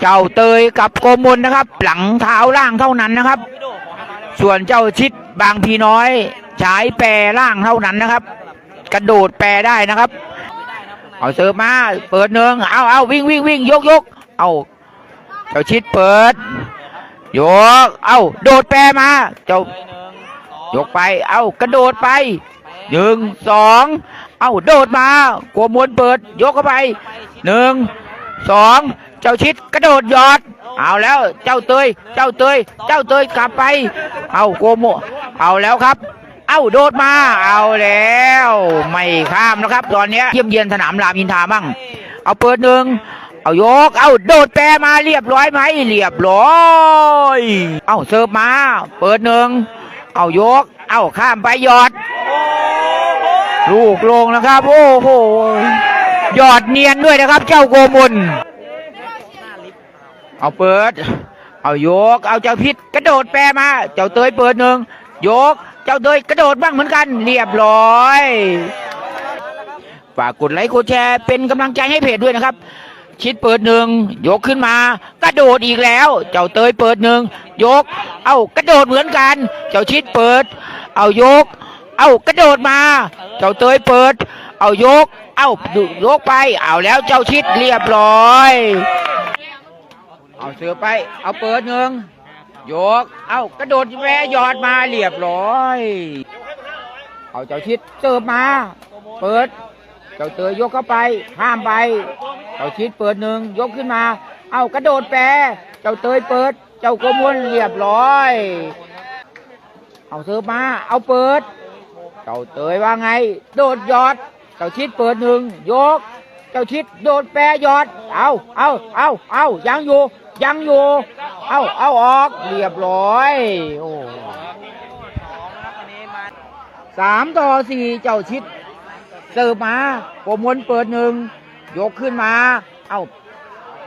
เจ้าเตยกับโกมลนะครับ หลังเท้าล่างเท่านั้นนะครับ ส่วนเจ้าชิดบางพีน้อยฉายแปรล่างเท่านั้นนะครับ กระโดดแปรได้นะครับ เอาเสิร์ฟมาเปิดเนืองเอาเอาวิ่งวิ่งวิ่งยกยกเอาเจ้าชิดเปิดยกเอาโดดแปรมา เจ้ายกไป เอากระโดดไปหนึ่งสองเอาโดดมากัวมวลเปิด ยกเข้าไปหนึ่งสอง เจ้าชิดกระโดดยอด เอาแล้วเจ้าเตย เจ้าเตย เจ้าเตยกลับไป เอาโกโมเอาแล้วครับ เอาโดดมา เอาแล้ว ไม่ข้ามนะครับ ตอนนี้เยี่ยมเยียนสนามรามอินทามั่งเอาเปิดหนึ่งเอายก เอาโดดแปรมาเรียบร้อยไหมเรียบร้อย เอาเสิร์ฟมา เปิดหนึ่งเอายก เอาข้ามไปยอด ลูกลงนะครับ โอ้โหยอดเนียนด้วยนะครับ เจ้าโกมุล เอาเปิด เอายก เอาเจ้าพิษกระโดดแปรมา เจ้าเตยเปิดหนึ่งยก เจ้าเตยกระโดดบ้างเหมือนกัน เรียบร้อยฝากกดไลค์กดแชร์เป็นกำลังใจให้เพจด้วยนะครับ ชิดเปิดหนึ่งยกขึ้นมากระโดดอีกแล้ว เจ้าเตยเปิดหนึ่งยก เอากระโดดเหมือนกัน เจ้าชิดเปิด เอายก เอากระโดดมา เจ้าเตยเปิด เอายก เอายกไป เอาแล้วเจ้าชิดเรียบร้อย เตือไป เอาเปิดหนึ่งยก เอากระโดดแวะหยอดมาเรียบร้อย เอาเจ้าชิดเสิร์ฟมา เปิด เจ้าเตยยกเข้าไป ห้ามไป เจ้าชิดเปิดหนึ่งยกขึ้นมา เอากระโดดแปรเจ้าเตยเปิด เจ้าโกมลเรียบร้อย เอาเสิร์ฟมา เอาเปิด เจ้าเตยว่าไง โดดหยอด เจ้าชิดเปิดหนึ่งยก เจ้าชิดโดดแปรหยอด เอา เอา เอา เอายังอยู่ ยังอยู่ เอาเอาออก เรียบร้อย โอ้สามต่อสี่เจ้าชิด เสิร์ฟมาโกมลเปิดหนึ่ง ยกขึ้นมา เอา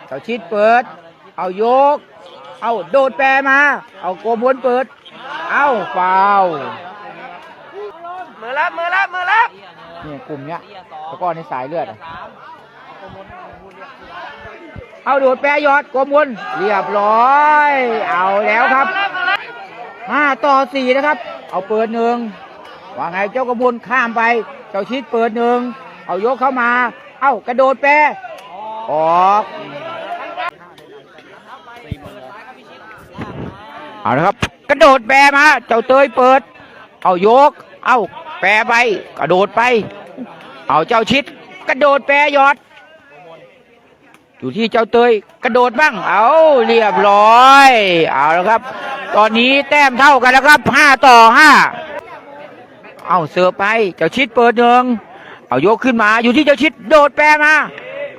เจ้าชิดเปิด เอายก เอาโดดแปรมา เอาโกมลเปิด เอาฟาวล์มือรับมือรับมือรับเนี่ยกลุ่มเนี้ยแล้วก็ในสายเลือดอะ เอาโดดแปรยอดโกมลเรียบร้อย เอาแล้วครับห้าต่อสี่นะครับ เอาเปิดหนึ่งว่าไงเจ้ากระมลข้ามไป เจ้าชิดเปิดหนึ่งเอายกเข้ามา เอากระโดดแปรออกเอาละครับ กระโดดแปรมา เจ้าเตยเปิด เอายก เอาแปรไป กระโดดไป เอาเจ้าชิด กระโดดแปรยอด อยู่ที่เจ้าเตยกระโดดบ้าง เอาเรียบร้อย เอาแล้วครับ ตอนนี้แต้มเท่ากันแล้วครับห้าต่อห้าเอาเสือร์ฟไปเจ้าชิดเปิดหนึ่งเอายกขึ้นมาอยู่ที่เจ้าชิดโดดแปรมา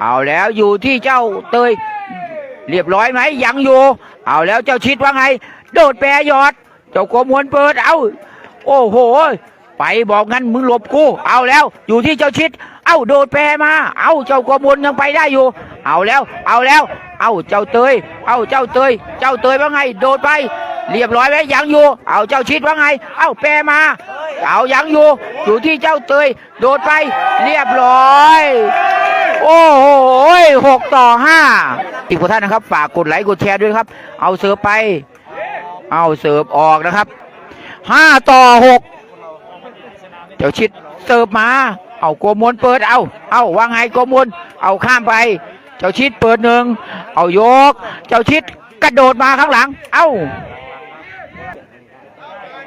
เอาแล้วอยู่ที่เจ้าเตย เรียบร้อยไหมยังอยู่ เอาแล้วเจ้าชิดว่าไง โดดแปรยอด เจ้าโกมวนเปิดเอา โอ้โห ไปบอกงั้นมึงหลบกู เอาแล้วอยู่ที่เจ้าชิด เอาโดดแปรมา เอาเจ้าโกมวนยังไปได้อยู่ เอาแล้ว เอาแล้ว เอาเจ้าเตย เอาเจ้าเตย เจ้าเตยว่าไง โดดไป เรียบร้อยไหมยังอยู่ เอาเจ้าชิดว่าไง เอาแปรมา เอายังอยู่ อยู่ที่เจ้าเตย โดดไป เรียบร้อย โอ้โหหกต่อห้าอีกท่านนะครับ ฝากกดไลค์กดแชร์ด้วยครับ เอาเสิร์ฟไป เอาเสิร์ฟออกนะครับห้าต่อหกเจ้าชิดเสิร์ฟมา เอาโกมลเปิดเอา เอาว่าไงโกมลเอาข้ามไป เจ้าชิดเปิดหนึ่งเอายก เจ้าชิดกระโดดมาข้างหลัง เอา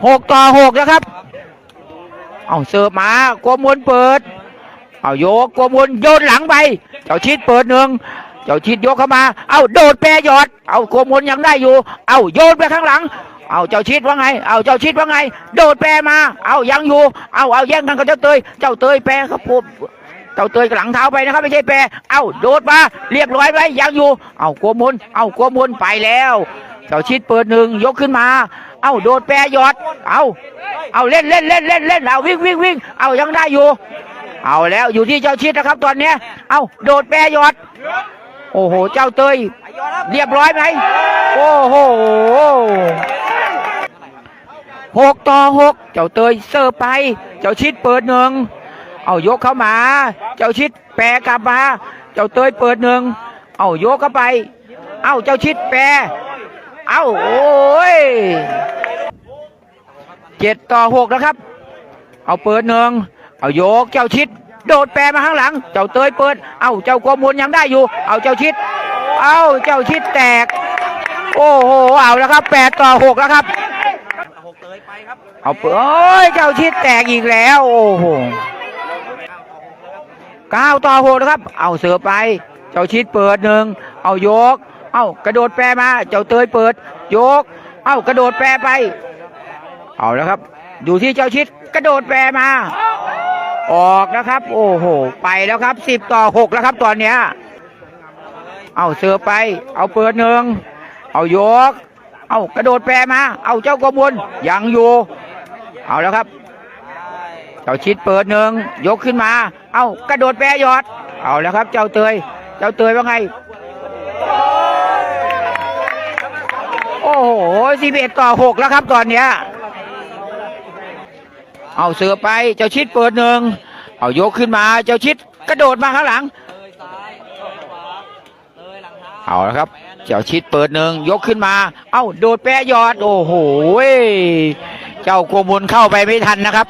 หกต่อหกนะครับ เอาเสิร์ฟมาโกมลเปิด เอาโยกโกมลโยนหลังไป เจ้าชิดเปิดหนึ่งเจ้าชิดยกเข้ามา เอาโดดแปรหยอด เอาโกมลยังได้อยู่ เอาโยนไปข้างหลัง เอาเจ้าชิดว่าไง เอาเจ้าชิดว่าไง โดดแปรมา เอายังอยู่ เอาเอาแย่งกันกับเจ้าเตย เจ้าเตยแปรครับผม เจ้าเตยหลังเท้าไปนะครับไม่ใช่แปรเอาโดดมาเรียบร้อยไว้ยังอยู่ เอาโกมลเอาโกมลไปแล้วเจ้าชิดเปิดหนึ่งยกขึ้นมา เอาโดดแปรหยอด เอาเอาเล่นเล่นเล่นเล่นเล่นเอาวิ่งวิ่งวิ่งเอายังได้อยู่ เอาแล้วอยู่ที่เจ้าชิดนะครับ ตอนเนี้ยเอาโดดแปรหยอด โอ้โห เจ้าเตย เรียบร้อยไหมโอ้โหหกต่อหกเจ้าเตยเสิร์ฟไป เจ้าชิดเปิดหนึ่ง เอายกเข้ามา เจ้าชิดแปรกลับมา เจ้าเตยเปิดหนึ่งเอายกเข้าไป เอ้าเจ้าชิดแปรเอ้าโอ้ยเจ็ดต่อหกแล้วครับ เอาเปิดหนึ่งเอาโยกเจ้าชิด โดดแปรมาข้างหลัง เจ้าเตยเปิด เอ้าเจ้าโกมลยังได้อยู่ เอาเจ้าชิด เอ้าเจ้าชิดแตก โอ้โหเอาแล้วครับแปดต่อหกแล้วครับหกเตยไปครับเอาเปิดโอ้ยเจ้าชิดแตกอีกแล้ว โอ้โห เก้าต่อหกนะครับ เอาเสือไป เจ้าชิดเปิดหนึ่ง เอาโยก เอากระโดดแปรมา เจ้าเตยเปิดโยก เอากระโดดแปรไป เอาแล้วครับ อยู่ที่เจ้าชิดกระโดดแปรมา ออกนะครับ โอ้โห ไปแล้วครับสิบต่อหกแล้วครับตอนเนี้ย เอาเสือไป เอาเปิดหนึ่ง เอาโยก เอากระโดดแปรมา เอาเจ้ากมลยังอยู่ เอาแล้วครับ เจ้าชิดเปิดหนึ่งยกขึ้นมา เอากระโดดแปรยอด เอาแล้วครับ เจ้าเตย เจ้าเตยว่าไง โอ้โหสิบเอ็ดต่อหกแล้วครับตอนเนี้ย เอาเสือไป เจ้าชิดเปิดหนึ่งเอายกขึ้นมา เจ้าชิดกระโดดมาข้างหลัง เอาแล้วครับ เจ้าชิดเปิดหนึ่งยกขึ้นมา เอ้าโดดแปะยอด โอ้โห เจ้าโกมลเข้าไปไม่ทันนะครับ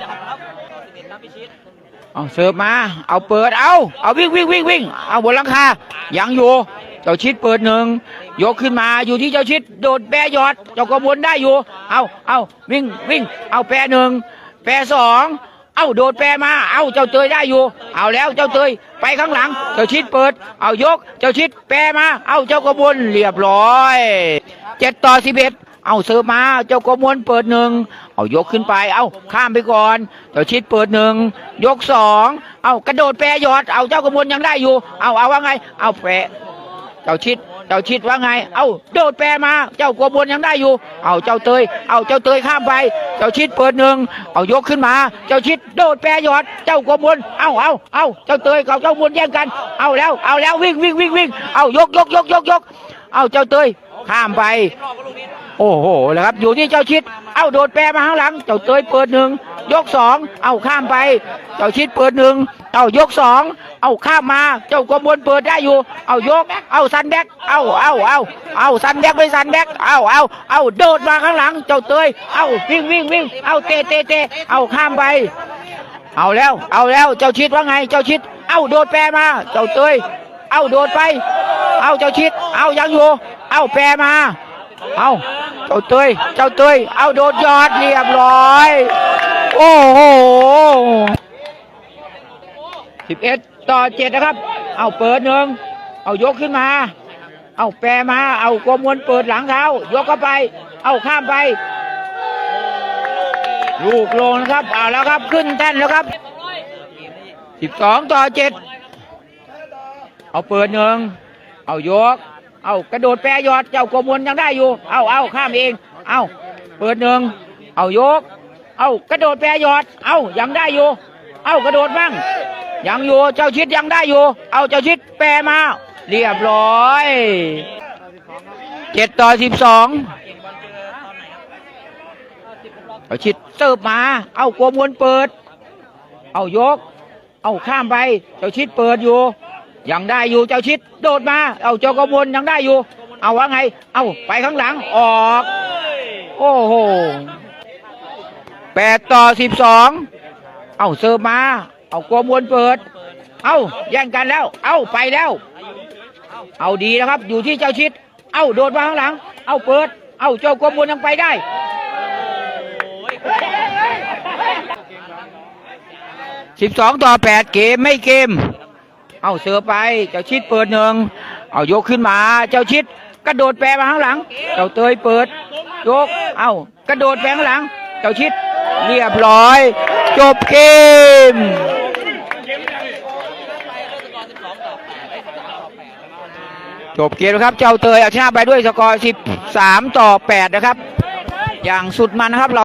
เอาเสิร์ฟมา เอาเปิด เอาเอาวิ่งวิ่งวิ่งวิ่ง เอาบนหลังคา ยังอยู่ เจ้าชิดเปิดหนึ่ง ยกขึ้นมาอยู่ที่เจ้าชิด โดดแปะยอด เจ้าโกมลได้อยู่ เอาเอาวิ่งวิ่ง เอาแปะหนึ่ง แปะสอง เอาโดดแปรมา เอาเจ้าเตยได้อยู่ เอาแล้วเจ้าเตยไปข้างหลัง เจ้าชิดเปิด เอายก เจ้าชิดแปรมา เอาเจ้ากระบวนเรียบร้อย เจ็ดต่อสิบเอ็ด เอาเสิร์ฟมา เจ้ากระมวลเปิดหนึ่งเอายกขึ้นไป เอาข้ามไปก่อน เจ้าชิดเปิดหนึ่งยกสองเอากระโดดแปรยอด เอาเจ้ากระมวลยังได้อยู่ เอาเอาว่าไง เอาแปรเจ้าชิดเจ้าชิดว่าไง เอาโดดแปรมา เจ้ากบวนยังได้อยู่ เอาเจ้าเตย เอาเจ้าเตยข้ามไป เจ้าชิดเปิดหนึ่งเอายกขึ้นมา เจ้าชิดโดดแปรยอด เจ้ากบวนเอาเอาเอาเจ้าเตยกับเจ้าบวนแย่งกัน เอาแล้ว เอาแล้ววิ่งวิ่งวิ่งวิ่งเอายกยกยกยกยกเอาเจ้าเตยข้ามไป โอ้โหแล้วครับ อยู่ที่เจ้าชิด เอ้าโดดแปรมาข้างหลัง เจ้าเตยเปิดหนึ่งยกสองเอ้าข้ามไป เจ้าชิดเปิดหนึ่งเอ้ายกสองเอ้าข้ามมา เจ้ากบวนเปิดได้อยู่ เอ้ายก เอ้าซันแดกเอ้าเอ้าเอ้าเอ้าซันแดกไปซันแดกเอ้าเอ้าเอ้าโดดมาข้างหลัง เจ้าเตย เอ้าวิ่งวิ่งวิ่งเอ้าเตะเตะเตะเอ้าข้ามไป เอาแล้ว เอาแล้วเจ้าชิดว่าไง เจ้าชิด เอ้าโดดแปรมา เจ้าเตย เอ้าโดดไป เอ้าเจ้าชิด เอ้ายังอยู่ เอ้าแปรมา เอา เจ้าเตยเจ้าเตยเอาโดดยอดเรียบร้อย โอ้โหสิบเอ็ดต่อเจ็ดนะครับ เอาเปิดหนึ่งเอายกขึ้นมา เอาแปรมา เอากมวนเปิดหลังเท้า ยกเข้าไป เอาข้ามไป ลูกลงนะครับ เอาแล้วครับ ขึ้นแท่นแล้วครับสิบสองต่อเจ็ด เอาเปิดหนึ่ง เอายก เอากระโดดแปรยอดเจ้ากมลยังได้อยู่ เอาเอาข้ามเอง เอาเปิดหนึ่งเอายก เอากระโดดแปรยอด เอายังได้อยู่ เอากระโดดบ้าง ยังอยู่เจ้าชิดยังได้อยู่ เอาเจ้าชิดแปรมา เรียบร้อยเจ็ดต่อสิบสองเอาชิดเสิร์ฟมา เอากมลเปิด เอายก เอาข้ามไป เจ้าชิดเปิดอยู่ ยังได้อยู่เจ้าชิดโดดมา เอาเจ้ากมลยังได้อยู่ เอาว่าไง เอาไปข้างหลังออก โอ้โหแปดต่อสิบสองเอาเสิร์ฟมา เอากมลเปิด เอาแย่งกันแล้ว เอาไปแล้ว เอาดีนะครับ อยู่ที่เจ้าชิด เอาโดดมาข้างหลัง เอาเปิด เอาเจ้ากมลยังไปได้สิบสองต่อแปดเกมไม่เกม เอาเสือไป เจ้าชิดเปิดหนึ่งเอายกขึ้นมา เจ้าชิด กระโดดแปรมาข้างหลัง เจ้าเตยเปิด ยก เอากระโดดแปรข้างหลัง เจ้าชิด เรียบร้อย จบเกมจบเกมนะครับ เจ้าเตยเอาชนะไปด้วยสกอร์ 13 ต่อ 8 นะครับ อย่างสุดมันนะครับเรา